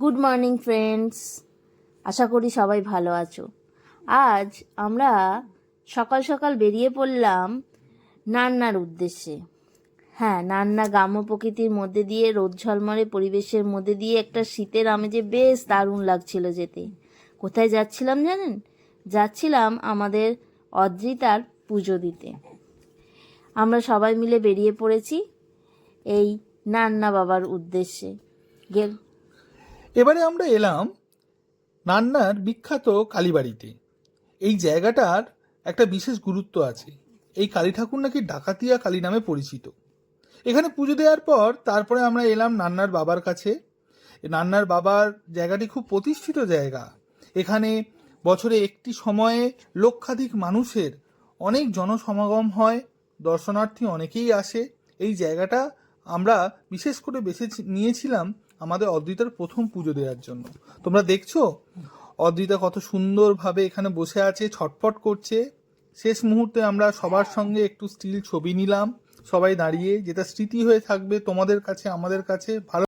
Good morning friends আশা করি সবাই ভালো আছো। আজ আমরা সকাল সকাল বেরিয়ে পড়লাম নান্নার উদ্দেশ্যে। হ্যাঁ নান্না গ্রাম্য প্রকৃতির মধ্যে দিয়ে, রোদ ঝলমলে পরিবেশের মধ্যে দিয়ে একটা শীতের আমেজে বেশ দারুণ লাগছিল যেতে। কোথায় যাচ্ছিলাম জানেন? যাচ্ছিলাম আমাদের অদ্রিতার পুজো দিতে। আমরা সবাই মিলে বেরিয়ে পড়েছি এই নান্না বাবার উদ্দেশ্যে। গেল এবারে আমরা এলাম নান্নার বিখ্যাত কালীবাড়িতে। এই জায়গাটার একটা বিশেষ গুরুত্ব আছে। এই কালী ঠাকুর নাকি ডাকাতিয়া কালী নামে পরিচিত। এখানে পুজো দেওয়ার পর তারপরে আমরা এলাম নান্নার বাবার কাছে। নান্নার বাবার জায়গাটি খুব প্রতিষ্ঠিত জায়গা। এখানে বছরে একটি সময়ে লক্ষাধিক মানুষের অনেক জনসমাগম হয়, দর্শনার্থী অনেকেই আসে। এই জায়গাটা আমরা বিশেষ করে বেছে নিয়েছিলাম আমাদের অদ্বিতার প্রথম পুজো দেওয়ার জন্য। তোমরা দেখছ? অদ্বিতা কত সুন্দরভাবে এখানে বসে আছে, ছটফট করছে। শেষ মুহূর্তে আমরা সবার সঙ্গে একটু স্টিল ছবি নিলাম। সবাই দাঁড়িয়ে, যেটা স্মৃতি হয়ে থাকবে তোমাদের কাছে, আমাদের কাছে, ভালো